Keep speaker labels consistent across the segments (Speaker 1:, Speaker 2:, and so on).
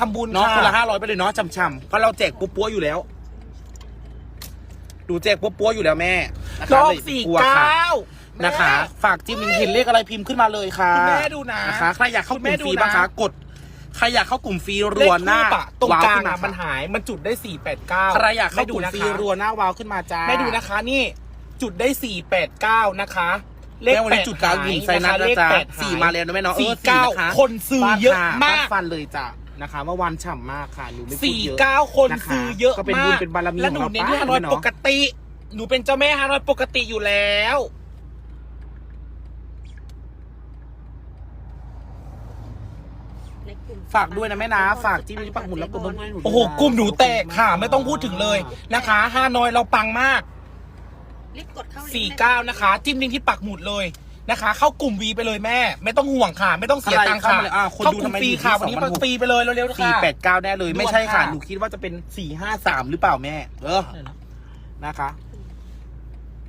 Speaker 1: ทำบุญ
Speaker 2: เนาะ
Speaker 1: ค่ะ
Speaker 2: คนละห้าร้อยไปเลยเนาะช่ำๆเพราะเราแจกปุ๊บปัวอยู่แล้ว ดูแจกปุ๊บปัวอยู่แล้วแม่นะ
Speaker 1: ร
Speaker 2: คะ
Speaker 1: อบ
Speaker 2: เลย
Speaker 1: สี่
Speaker 2: กลัวค่ะ
Speaker 1: เก้า
Speaker 2: นะคะ ฝากจิ้มลิงก์เห็นเลขอะไรพิมพ์ขึ้นมาเลยค่ะ
Speaker 1: คุณแม่ดูนะ
Speaker 2: นะคะใครอยากเข้ากลุ่มฟรี
Speaker 1: คุณแม่ดูนะ
Speaker 2: บ้างคะกดใครอยากเข้ากลุ่มฟรี
Speaker 1: เล
Speaker 2: รัว
Speaker 1: ข
Speaker 2: หน้า
Speaker 1: ทูปอะตรงกลาง
Speaker 2: ว้วขึ้
Speaker 1: อะ
Speaker 2: ม
Speaker 1: มันหายมันจุดได้สี่แปดเก้า
Speaker 2: ใครอยากเข้ากลุ่มฟรี
Speaker 1: นะคะ
Speaker 2: รัวหน้าวาวขึ้นมาจ้า
Speaker 1: แม่ดูนะคะนี่จุดได้สี่แปดเก้านะคะ
Speaker 2: แม่วันนี้จุดกลางหินไซนัส
Speaker 1: เล
Speaker 2: นะ
Speaker 1: ข
Speaker 2: จ๊ะ
Speaker 1: แปด
Speaker 2: สี่มาแล้วนะแม่เนาะเอ
Speaker 1: สี่
Speaker 2: อ
Speaker 1: เก้า
Speaker 2: นะคะ
Speaker 1: คนซื้อเยอะมาก
Speaker 2: ฟดฟันเลยจ้ะ นะคะเมื่อวานฉ่ำมากค่ะหนูไม่พูด
Speaker 1: สี่
Speaker 2: เยอะ
Speaker 1: เก้าคน
Speaker 2: นะคะ
Speaker 1: ซื้อเยอะ
Speaker 2: ก็เป็น
Speaker 1: มา
Speaker 2: บุญ
Speaker 1: ก
Speaker 2: เป็นบารมี
Speaker 1: แล้วหนู
Speaker 2: ของเรา
Speaker 1: เน้นที่
Speaker 2: ป้า
Speaker 1: ฮานอย
Speaker 2: เนอะ
Speaker 1: ปกติ หนูเป็นเจ้าแม่ฮานอยปกติอยู่แล้ว
Speaker 2: ฝากด้วยนะแม่นะฝากจิ้มลิงก์ปักหมุดแล้วกดเบิ้ลให้หนูด้วยนะ
Speaker 1: โอ้โหกลุ่มหนูแตกค่ะ ไม่ต้องพูดถึงเลยนะคะฮานอยเราปังมาก
Speaker 3: รีบกดเข้าลิงก์
Speaker 1: สี่
Speaker 3: ได้
Speaker 1: เก้านะคะ จิ้มลิงก์ที่ปักหมุดเลย นะคะ เข้ากลุ่มวีไปเลยแม่ ไม่ต้องห่วงค่ะ ไม่ต้องเสียตังค์ค่ะ
Speaker 2: อะไรเข้ามาเลยอะคน
Speaker 1: เข้า
Speaker 2: ดู
Speaker 1: กลุ่ม
Speaker 2: ทำไม
Speaker 1: ฟรี
Speaker 2: อยู่ที่
Speaker 1: ค่ะวันนี้
Speaker 2: 2,600
Speaker 1: มันฟรีไปเลยเร็วๆ
Speaker 2: สี่
Speaker 1: ค่ะ
Speaker 2: แปดเก้าแน่เลย ไม่ใช่ค่ะ
Speaker 1: ด่วนค่ะ
Speaker 2: หนูคิดว่าจะเป็นสี่ห้าสามหรือเปล่าแม่ เออ นะคะ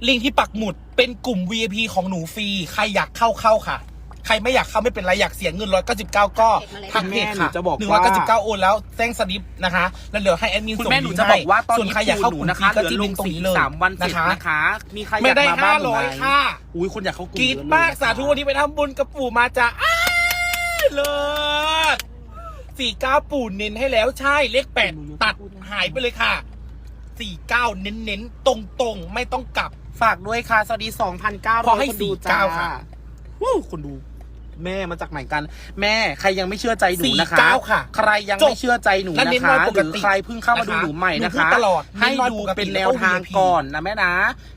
Speaker 1: ลิงก์ที่ปักหมุดเป็นกลุ่ม VIP ของหนูฟรีใครอยากเข้าเข้าค่ะ ใครไม่อยากเข้าไม่เป็นไรอยากเสียเงินร้อยเก้าสิบเก้าก็ทักเพจ
Speaker 2: แม่หนู
Speaker 1: ค่ะ
Speaker 2: จะบอก
Speaker 1: หนึ่ง
Speaker 2: ว่า
Speaker 1: ร้อยเก้าสิบเก้าโอนแล้วแจ้งสลิปนะคะแล้วเดี๋ยวให้แอดมิน
Speaker 2: คุณ
Speaker 1: ส่ง
Speaker 2: แม่หนู
Speaker 1: ลิงก์
Speaker 2: จะบอกว่าตอน
Speaker 1: ส่วน
Speaker 2: นี้
Speaker 1: ใครอยากเข้า
Speaker 2: ห
Speaker 1: ก
Speaker 2: นู
Speaker 1: ลุ่ม
Speaker 2: นะ
Speaker 1: ฟรี
Speaker 2: คะเห
Speaker 1: ก็
Speaker 2: ลือ
Speaker 1: จิ้ม
Speaker 2: ล
Speaker 1: ลิ
Speaker 2: ง
Speaker 1: งก์ตรง
Speaker 2: สี่
Speaker 1: นี้เลย
Speaker 2: สามวันเสร็
Speaker 1: นะ
Speaker 2: จ
Speaker 1: คะ
Speaker 2: นะคะมีใครอยาก
Speaker 1: ไม่ได้
Speaker 2: มาบ้า
Speaker 1: ห้าง
Speaker 2: หนู
Speaker 1: ร้อย
Speaker 2: ไหม
Speaker 1: ค่ะ
Speaker 2: อุ้ยคนอยากเข้ากลุ่ม
Speaker 1: กรีด
Speaker 2: เยอะเลย
Speaker 1: มาก
Speaker 2: นะคะ
Speaker 1: สาธุวันนี้ไปทำบุญกับปู่มาจ้ะอ้ายเลิศสี่เก้าปู่เน้นให้แล้วใช่เลขแปดตัดหายไปเลยค่ะสี่เก้าเน้นเน้นๆตรงตรงๆ ไม่ต้องกลับ
Speaker 2: ฝากด้วยค่ะ สวัสดีสองพันเก้า
Speaker 1: ขอให้
Speaker 2: คนดู
Speaker 1: 49
Speaker 2: จ้า
Speaker 1: ค่ะ
Speaker 2: วู้คนดู แม่มาจากไหนกัน แม่ใครยังไม่เชื่อใจหนูนะคะ
Speaker 1: 49ค่ะ
Speaker 2: ใครยัง
Speaker 1: จบ
Speaker 2: ไม่เชื่อใจหนู
Speaker 1: นั่น
Speaker 2: นะ
Speaker 1: เน้น
Speaker 2: คะ
Speaker 1: น้อยป
Speaker 2: ห
Speaker 1: ก
Speaker 2: รือ
Speaker 1: ติ
Speaker 2: ใครเพิ่งเข้ามาดู
Speaker 1: นะคะ
Speaker 2: หนูใหม่นะ
Speaker 1: หนูพูด
Speaker 2: คะ
Speaker 1: ตลอด
Speaker 2: ให้
Speaker 1: เน้นน้อย
Speaker 2: ดู
Speaker 1: ปกติ
Speaker 2: เป็นแนวทาง
Speaker 1: แล้วก็ VIP
Speaker 2: ก่อนนะแม่นะ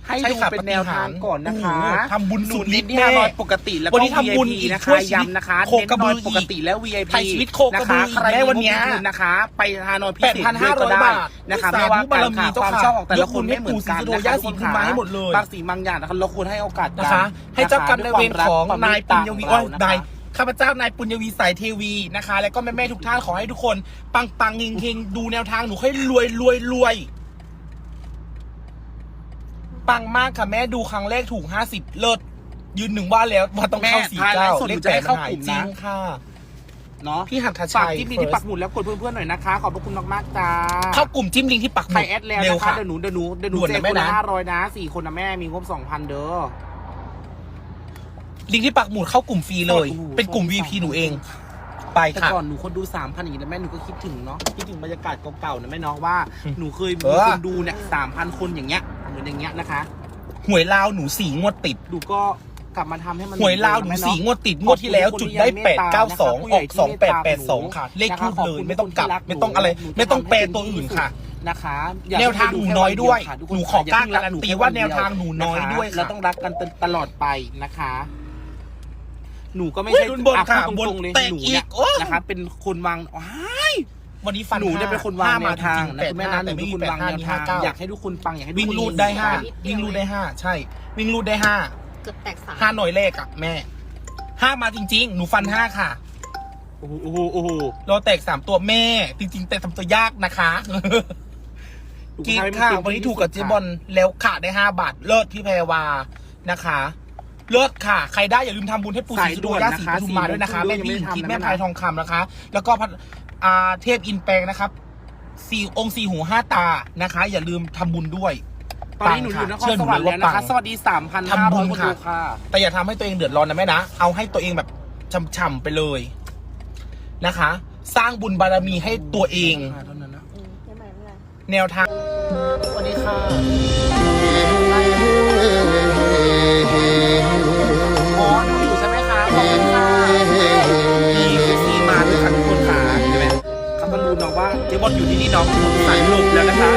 Speaker 2: ให้
Speaker 1: ใช่
Speaker 2: ดู
Speaker 1: ค่ะ
Speaker 2: เป็นแนวทางก่อนนะคะ
Speaker 1: โอ้โหทำบุญสุดฤทธิ์
Speaker 2: ที่ห้าร้อยปกติแล้วก็
Speaker 1: วันนี้ทำบุญ
Speaker 2: VIP
Speaker 1: อีก
Speaker 2: นะ
Speaker 1: ช่
Speaker 2: คะ
Speaker 1: วยชีวิต
Speaker 2: ย้ำนะคะ
Speaker 1: โคกระบือ
Speaker 2: เน้นน้ยปกติแล้ว VIP
Speaker 1: ไทยชีวิตโคกระ
Speaker 2: นะ
Speaker 1: บื
Speaker 2: คะ
Speaker 1: อ
Speaker 2: ใคร
Speaker 1: แม่วันเนี้ย
Speaker 2: มีงบนะคะ ไปฮานอยพิ
Speaker 1: แป
Speaker 2: เศ
Speaker 1: ด
Speaker 2: ษ
Speaker 1: พันห้าร้อย
Speaker 2: ก็ได้
Speaker 1: บาท
Speaker 2: นะคะ
Speaker 1: สา
Speaker 2: ไม่
Speaker 1: ธุ
Speaker 2: ว่า
Speaker 1: บา
Speaker 2: กั
Speaker 1: ร
Speaker 2: น
Speaker 1: มี
Speaker 2: ค่ะ
Speaker 1: เจ้า
Speaker 2: ความ
Speaker 1: ค่ะ
Speaker 2: ชอบของแต่ละคน
Speaker 1: ยกบุญ
Speaker 2: ไม่เหมือนกัน
Speaker 1: ให้ปู่ศรีสุโธ
Speaker 2: นะคะ
Speaker 1: ย่า
Speaker 2: ทุกคน
Speaker 1: ศรีภูมิมาให้หมดเลย
Speaker 2: บางสิ่งบางอย่างนะคะเราควรให้โอกาสกั
Speaker 1: นะคะให้เจ้ากรรมนายเวรของนายปุญญวี
Speaker 2: ด้
Speaker 1: โอ้
Speaker 2: วย
Speaker 1: ย
Speaker 2: ความรัก
Speaker 1: นายข้าพเจ้านายปุญญวีสายเทวีนะคะ แล้วก็แม่แม่ๆทุกท่านขอให้ทุกคน ปังปังเฮงเฮงดูแนวทางหนูให้รวยรวยรวยปังมากค่ะแม่ดูครั้งแรกถูกห้าสิบเลิศยืนหนึ่งว่าแล้วว่าต้องเข้า
Speaker 2: แม่
Speaker 1: สี่
Speaker 2: ท้ายไล
Speaker 1: เก้า
Speaker 2: ฟ์สด
Speaker 1: เลข
Speaker 2: หนูจะ
Speaker 1: แป
Speaker 2: ให้
Speaker 1: ด
Speaker 2: เข้า
Speaker 1: หาย
Speaker 2: กลุ่ม
Speaker 1: จริ
Speaker 2: นะ
Speaker 1: งค่ะ
Speaker 2: เนาะ
Speaker 1: พี่หัตถ
Speaker 2: ฝา
Speaker 1: ชั
Speaker 2: ก
Speaker 1: ย
Speaker 2: จิ้มลิงก์ที่ปักหมุดแล้วกดเพื่อนๆหน่อยนะคะ ขอบพระคุณมากๆจ้า
Speaker 1: เข้ากลุ่มจิ้มลิงก์ที่ปักห
Speaker 2: ใคร
Speaker 1: มุด
Speaker 2: แอดแล้ว
Speaker 1: เร็ว
Speaker 2: นะคะ
Speaker 1: ค่ะ
Speaker 2: เดี๋ยวหนูเดี๋ยวหนูเดี๋ยวหนู
Speaker 1: ด่วน
Speaker 2: เจ
Speaker 1: นะ
Speaker 2: อ
Speaker 1: แม่
Speaker 2: คนละ
Speaker 1: นะ
Speaker 2: ห้าร้อยนะสี่คนนะแม่มีงบสองพันเด้อ
Speaker 1: ลิงก์ที่ปักหมุดเข้ากลุ่มฟรีเลย
Speaker 2: โอ้โห
Speaker 1: เป็นกลุ่ม VP หนูเอง ไป
Speaker 2: แต่
Speaker 1: ค่ะ
Speaker 2: ก่อนหนูคนดูสามพันอย่างนี้นะแม่หนูก็คิดถึงเนาะคิดถึงบรรยากาศเก่าๆนะแม่เนาะว่า
Speaker 1: อืม
Speaker 2: หนูเคย
Speaker 1: เอ
Speaker 2: มี
Speaker 1: อ
Speaker 2: คนดูเนี่ยสามพันคนอย่างเงี้ยเหมือนอย่างเงี้ยนะคะ
Speaker 1: หวยลาวหนูสี่งวดติด
Speaker 2: ดูก็กลับมาทำให้มัน
Speaker 1: หวยลาวหนูสี่งวดติดงวดที่แล้วจุดได้แปดเก้าสองออกสองแปดแปดสองค่ะ เลขทูบเลยไม่ต้องกลับ ไม่ต้องอะไร ไม่ต้องแปลตัวอื่นค่ะ
Speaker 2: นะคะอยก
Speaker 1: แนวทางหนูน้อยด้วย
Speaker 2: ให้ดู
Speaker 1: หนู
Speaker 2: แค่
Speaker 1: ขอ
Speaker 2: วันเดียวค่ะ
Speaker 1: กล้าการันตีว่าแนวทางหนูน้อยด้วย
Speaker 2: เรา
Speaker 1: ค่ะ
Speaker 2: ต้องรักกันตลอดไปนะคะ หนูก็ไม่
Speaker 1: เฮ้ย
Speaker 2: ใช่
Speaker 1: รุ่นบนค่ะ
Speaker 2: อ่พูด
Speaker 1: บน
Speaker 2: ตรงๆเลย
Speaker 1: แตก
Speaker 2: หนู
Speaker 1: อี
Speaker 2: เนี่ย
Speaker 1: กโอ้ย
Speaker 2: นะคะเป็นคนวางว้าย
Speaker 1: วันนี้ฟัน
Speaker 2: หนูเนี่ยเป็นคนวางแนวทาง
Speaker 1: ห้
Speaker 2: นะ
Speaker 1: จริ
Speaker 2: คุณ
Speaker 1: ๆ
Speaker 2: แม่
Speaker 1: แป
Speaker 2: นะ
Speaker 1: ด
Speaker 2: หนู
Speaker 1: ห้า
Speaker 2: เป็นคน
Speaker 1: แต่
Speaker 2: วาง
Speaker 1: ไม่
Speaker 2: แน
Speaker 1: มี
Speaker 2: ว
Speaker 1: แป
Speaker 2: ทาง
Speaker 1: ดห้า
Speaker 2: อยากให้ทุกคนปังอยากให้ทุก
Speaker 1: วิ่ง
Speaker 2: คน
Speaker 1: รูดได้ห้า
Speaker 3: นิดเดียว
Speaker 1: วิ่งรูดได้ห้าใช่ วิ่งรูดได้ห้า
Speaker 3: เกือบแตกสาม
Speaker 1: ห้าหน่วยเลขอะแม่ห้ามาจริง ๆ หนูฟันห้าค่ะ
Speaker 2: โอ้โหโอ้โหโอ้โห
Speaker 1: เราแตกสามตัวแม่ จริง ๆ แต่ทำตัวยากนะคะกีดค่ะวันนี้ถูกกับเจบอลแล้วขาได้ห้าบาทเลิศพี่แพรวานะคะ เลิศค่ะ ใครได้อย่าลืมทำบุญให้ปู่ศรีสุโธย่าศรีปทุมมาด้วยนะคะ แม่พี่หญิงทิพย์แม่พายทองคำนะคะ แล้วก็พระอ่าเทพอินแปลงนะครับสี่องค์สี่หูห้าตานะคะ อย่าลืมทำบุญด้วย
Speaker 2: ตอนนี้หนูอยู่นคร
Speaker 1: เชื่อห
Speaker 2: ส
Speaker 1: นู
Speaker 2: วรรค์แล้วนะคะ
Speaker 1: ว่าปัง
Speaker 2: สวัสดีสามพันห้า
Speaker 1: ทำบุ
Speaker 2: ร้อย
Speaker 1: ญ
Speaker 2: คน
Speaker 1: ค่ะ
Speaker 2: ดูค่ะ
Speaker 1: แต่อย่าทำให้ตัวเองเดือดร้อนนะแม่นะ เอาให้ตัวเองแบบช่ำๆไปเลยนะคะ สร้างบุญบารมีให้ตัวเอง
Speaker 2: เท่านั้นนะ
Speaker 3: อืมไม่เป็นไรไม่เป็นไร
Speaker 1: แนวทางสวัสดีค่ะ บ
Speaker 2: อลอยู่ที่นี่เน้องสายลมแล้วนะคะ